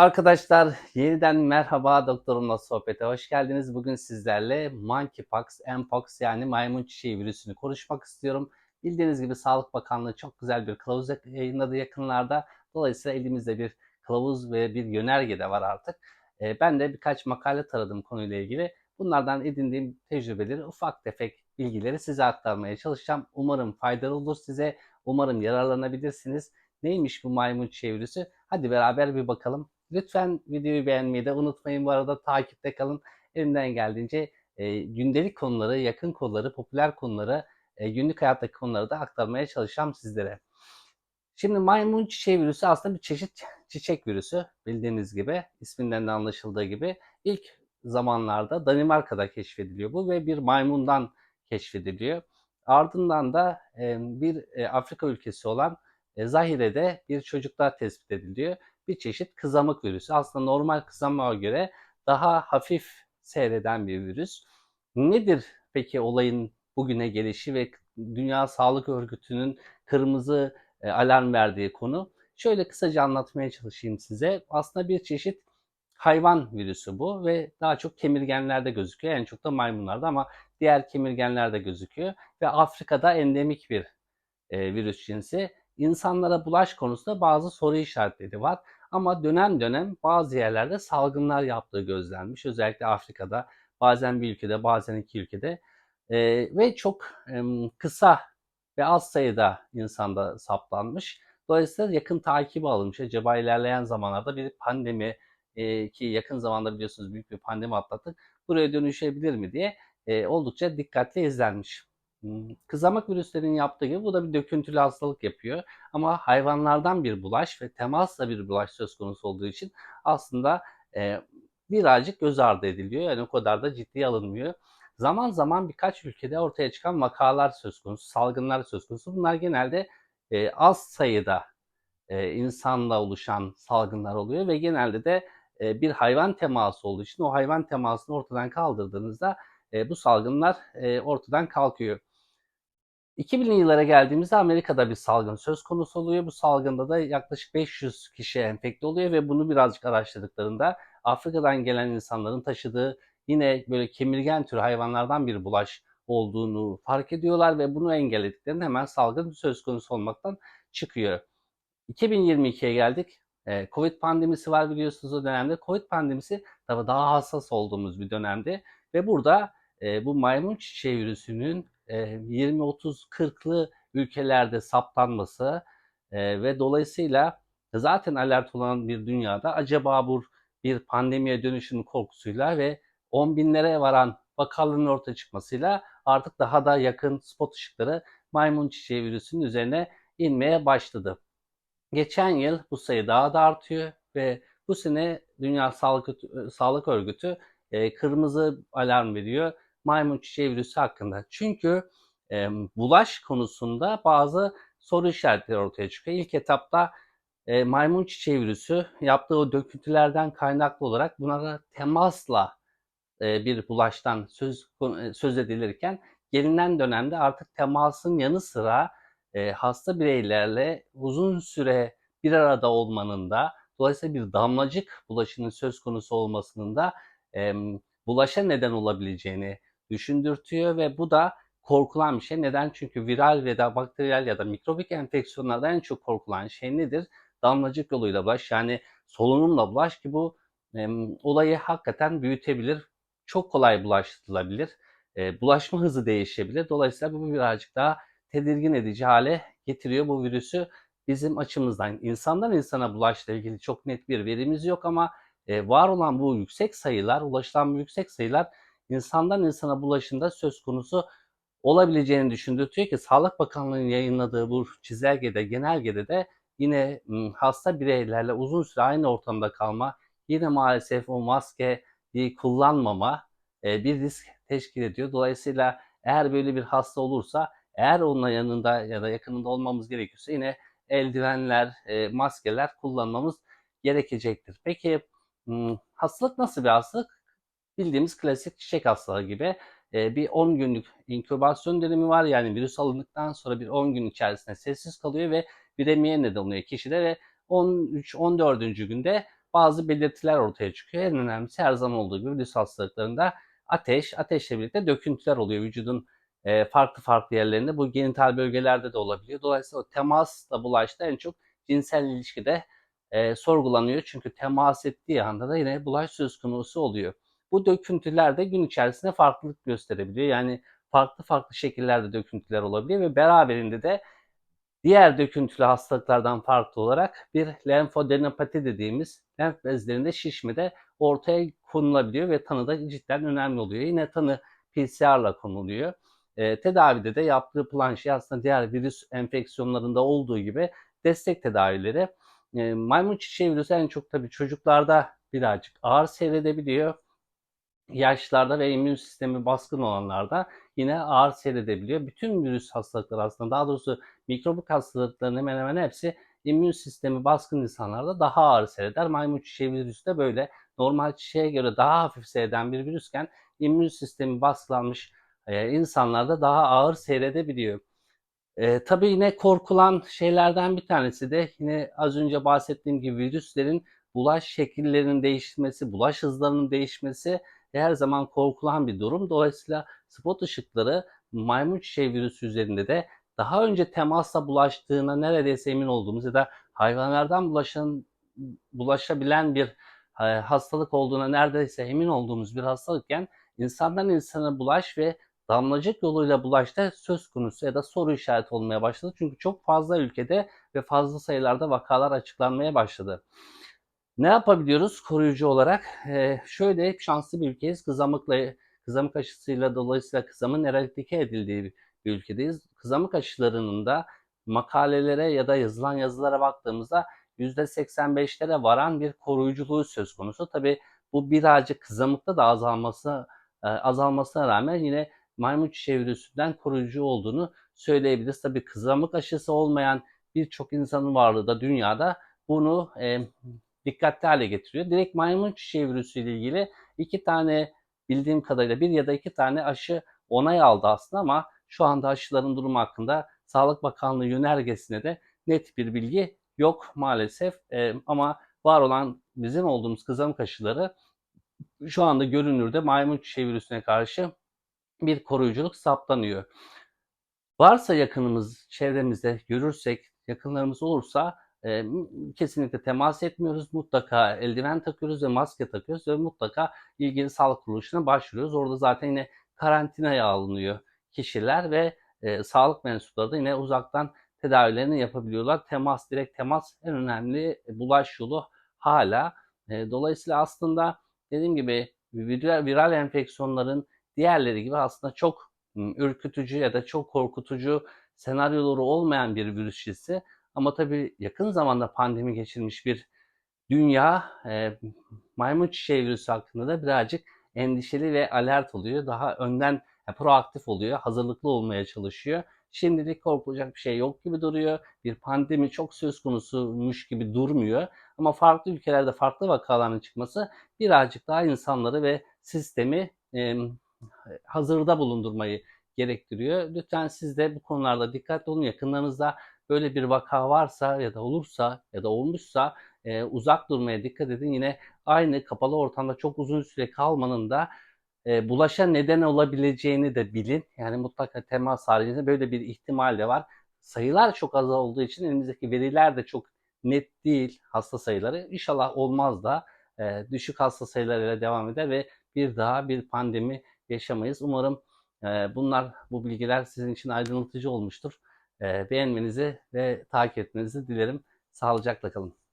Arkadaşlar yeniden merhaba doktorumla sohbete hoş geldiniz. Bugün sizlerle monkeypox, mpox yani maymun çiçeği virüsünü konuşmak istiyorum. Bildiğiniz gibi Sağlık Bakanlığı çok güzel bir kılavuz yayınladı yakınlarda. Dolayısıyla elimizde bir kılavuz ve bir yönerge de var artık. Ee, Ben de birkaç makale taradım konuyla ilgili. Bunlardan edindiğim tecrübeleri, ufak tefek bilgileri size aktarmaya çalışacağım. Umarım faydalı olur size. Umarım yararlanabilirsiniz. Neymiş bu maymun çiçeği virüsü? Hadi beraber bir bakalım. Lütfen videoyu beğenmeyi de unutmayın. Bu arada takipte kalın. Elimden geldiğince e, gündelik konuları, yakın konuları, popüler konuları, e, günlük hayattaki konuları da aktarmaya çalışacağım sizlere. Şimdi maymun çiçeği virüsü aslında bir çeşit çiçek virüsü. Bildiğiniz gibi, isminden de anlaşıldığı gibi ilk zamanlarda Danimarka'da keşfediliyor bu ve bir maymundan keşfediliyor. Ardından da e, bir e, Afrika ülkesi olan e, Zahire'de bir çocuklar tespit ediliyor bir çeşit kızamık virüsü. Aslında normal kızamığa göre daha hafif seyreden bir virüs. Nedir peki olayın bugüne gelişi ve Dünya Sağlık Örgütü'nün kırmızı e, alarm verdiği konu? Şöyle kısaca anlatmaya çalışayım size. Aslında bir çeşit hayvan virüsü bu ve daha çok kemirgenlerde gözüküyor. En çok da maymunlarda ama diğer kemirgenlerde gözüküyor ve Afrika'da endemik bir e, virüs cinsi. İnsanlara bulaş konusunda bazı soru işaretleri var. Ama dönem dönem bazı yerlerde salgınlar yaptığı gözlenmiş. Özellikle Afrika'da, bazen bir ülkede, bazen iki ülkede. E, ve çok e, kısa ve az sayıda insanda saptanmış. Dolayısıyla yakın takibi alınmış. Acaba ilerleyen zamanlarda bir pandemi e, ki yakın zamanda biliyorsunuz büyük bir pandemi atlattık. Buraya dönüşebilir mi diye e, oldukça dikkatli izlenmiş. Kızamık virüslerin yaptığı gibi bu da bir döküntülü hastalık yapıyor. Ama hayvanlardan bir bulaş ve temasla bir bulaş söz konusu olduğu için aslında e, birazcık göz ardı ediliyor. Yani o kadar da ciddiye alınmıyor. Zaman zaman birkaç ülkede ortaya çıkan vakalar söz konusu, salgınlar söz konusu. Bunlar genelde e, az sayıda e, insanla oluşan salgınlar oluyor ve genelde de e, bir hayvan teması olduğu için o hayvan temasını ortadan kaldırdığınızda e, bu salgınlar e, ortadan kalkıyor. 2000'li yıllara geldiğimizde Amerika'da bir salgın söz konusu oluyor. Bu salgında da yaklaşık 500 kişi enfekte oluyor ve bunu birazcık araştırdıklarında Afrika'dan gelen insanların taşıdığı yine böyle kemirgen tür hayvanlardan bir bulaş olduğunu fark ediyorlar ve bunu engellediklerinde hemen salgın söz konusu olmaktan çıkıyor. 2022'ye geldik. Ee, Covid pandemisi var biliyorsunuz o dönemde. Covid pandemisi tabii daha hassas olduğumuz bir dönemde ve burada e, bu maymun çiçeği virüsünün 20, 30, 40'lı ülkelerde saptanması ve dolayısıyla zaten alert olan bir dünyada acaba bu bir pandemiye dönüşünün korkusuyla ve 10 binlere varan vakaların ortaya çıkmasıyla artık daha da yakın spot ışıkları maymun çiçeği virüsünün üzerine inmeye başladı. Geçen yıl bu sayı daha da artıyor ve bu sene Dünya Sağlık, Sağlık Örgütü e, kırmızı alarm veriyor maymun çiçeği virüsü hakkında. Çünkü e, bulaş konusunda bazı soru işaretleri ortaya çıkıyor. İlk etapta e, maymun çiçeği virüsü yaptığı o döküntülerden kaynaklı olarak bunlara temasla e, bir bulaştan söz söz edilirken gelinen dönemde artık temasın yanı sıra e, hasta bireylerle uzun süre bir arada olmanın da dolayısıyla bir damlacık bulaşının söz konusu olmasının da e, bulaşa neden olabileceğini düşündürtüyor ve bu da korkulan bir şey. Neden? Çünkü viral ve da bakteriyel ya da mikrobik enfeksiyonlarda en çok korkulan şey nedir? Damlacık yoluyla bulaş yani solunumla bulaş ki bu e, olayı hakikaten büyütebilir. Çok kolay bulaştırılabilir. E, bulaşma hızı değişebilir. Dolayısıyla bu birazcık daha tedirgin edici hale getiriyor bu virüsü bizim açımızdan. İnsandan insana bulaşla ilgili çok net bir verimiz yok ama e, var olan bu yüksek sayılar, ulaşılan bu yüksek sayılar insandan insana bulaşında söz konusu olabileceğini düşündürtüyor ki Sağlık Bakanlığı'nın yayınladığı bu çizelgede, genelgede de yine hasta bireylerle uzun süre aynı ortamda kalma, yine maalesef o maskeyi kullanmama e, bir risk teşkil ediyor. Dolayısıyla eğer böyle bir hasta olursa, eğer onun yanında ya da yakınında olmamız gerekiyorsa yine eldivenler, e, maskeler kullanmamız gerekecektir. Peki hastalık nasıl bir hastalık? Bildiğimiz klasik çiçek hastalığı gibi e, bir 10 günlük inkübasyon dönemi var. Yani virüs alındıktan sonra bir 10 gün içerisinde sessiz kalıyor ve viremiye neden oluyor kişide ve 13-14. günde bazı belirtiler ortaya çıkıyor. En önemlisi her zaman olduğu gibi virüs hastalıklarında ateş, ateşle birlikte döküntüler oluyor vücudun e, farklı farklı yerlerinde. Bu genital bölgelerde de olabiliyor. Dolayısıyla o temasla bulaşta en çok cinsel ilişkide e, sorgulanıyor. Çünkü temas ettiği anda da yine bulaş söz konusu oluyor. Bu döküntüler de gün içerisinde farklılık gösterebiliyor. Yani farklı farklı şekillerde döküntüler olabiliyor ve beraberinde de diğer döküntülü hastalıklardan farklı olarak bir lenfodenopati dediğimiz lenf bezlerinde şişme de ortaya konulabiliyor ve tanı da cidden önemli oluyor. Yine tanı PCR'la konuluyor. E, tedavide de yaptığı plan şey aslında diğer virüs enfeksiyonlarında olduğu gibi destek tedavileri. E, maymun çiçeği virüsü en çok tabii çocuklarda birazcık ağır seyredebiliyor. Yaşlarda ve immün sistemi baskın olanlarda yine ağır seyredebiliyor. Bütün virüs hastalıkları aslında daha doğrusu mikrobik hastalıkların hemen hemen hepsi immün sistemi baskın insanlarda daha ağır seyreder. Maymun çiçeği virüsü de böyle normal çiçeğe göre daha hafif seyreden bir virüsken immün sistemi baskılanmış e, insanlarda daha ağır seyredebiliyor. E, tabii yine korkulan şeylerden bir tanesi de yine az önce bahsettiğim gibi virüslerin bulaş şekillerinin değişmesi, bulaş hızlarının değişmesi her zaman korkulan bir durum. Dolayısıyla spot ışıkları maymun çiçeği virüsü üzerinde de daha önce temasla bulaştığına neredeyse emin olduğumuz ya da hayvanlardan bulaşan bulaşabilen bir e, hastalık olduğuna neredeyse emin olduğumuz bir hastalıkken insandan insana bulaş ve damlacık yoluyla bulaş da söz konusu ya da soru işareti olmaya başladı. Çünkü çok fazla ülkede ve fazla sayılarda vakalar açıklanmaya başladı. Ne yapabiliyoruz koruyucu olarak? Ee, şöyle şanslı bir ülkeyiz. Kızamıkla, kızamık aşısıyla dolayısıyla kızamın eradike edildiği bir ülkedeyiz. Kızamık aşılarının da makalelere ya da yazılan yazılara baktığımızda %85'lere varan bir koruyuculuğu söz konusu. Tabi bu birazcık kızamıkta da azalması e, azalmasına rağmen yine maymun çiçeği virüsünden koruyucu olduğunu söyleyebiliriz. Tabi kızamık aşısı olmayan birçok insanın varlığı da dünyada bunu e, dikkatli hale getiriyor. Direkt maymun çiçeği virüsü ile ilgili iki tane bildiğim kadarıyla bir ya da iki tane aşı onay aldı aslında ama şu anda aşıların durumu hakkında Sağlık Bakanlığı yönergesine de net bir bilgi yok maalesef. E, ama var olan bizim olduğumuz kızamık aşıları şu anda görünürde maymun çiçeği virüsüne karşı bir koruyuculuk saptanıyor. Varsa yakınımız, çevremizde görürsek, yakınlarımız olursa e, kesinlikle temas etmiyoruz. Mutlaka eldiven takıyoruz ve maske takıyoruz ve mutlaka ilgili sağlık kuruluşuna başvuruyoruz. Orada zaten yine karantinaya alınıyor kişiler ve e, sağlık mensupları da yine uzaktan tedavilerini yapabiliyorlar. Temas, direkt temas en önemli bulaş yolu hala. E, dolayısıyla aslında dediğim gibi viral, viral enfeksiyonların diğerleri gibi aslında çok ürkütücü ya da çok korkutucu senaryoları olmayan bir virüs cinsi. Ama tabii yakın zamanda pandemi geçirmiş bir dünya e, maymun çiçeği virüsü hakkında da birazcık endişeli ve alert oluyor. Daha önden yani proaktif oluyor, hazırlıklı olmaya çalışıyor. Şimdilik korkulacak bir şey yok gibi duruyor. Bir pandemi çok söz konusuymuş gibi durmuyor. Ama farklı ülkelerde farklı vakaların çıkması birazcık daha insanları ve sistemi e, hazırda bulundurmayı gerektiriyor. Lütfen siz de bu konularda dikkatli olun. Yakınlarınızda böyle bir vaka varsa ya da olursa ya da olmuşsa e, uzak durmaya dikkat edin. Yine aynı kapalı ortamda çok uzun süre kalmanın da e, bulaşa neden olabileceğini de bilin. Yani mutlaka temas haricinde böyle bir ihtimal de var. Sayılar çok az olduğu için elimizdeki veriler de çok net değil hasta sayıları. İnşallah olmaz da e, düşük hasta sayılarıyla devam eder ve bir daha bir pandemi yaşamayız. Umarım e, bunlar, bu bilgiler sizin için aydınlatıcı olmuştur. Beğenmenizi ve takip etmenizi dilerim. Sağlıcakla kalın.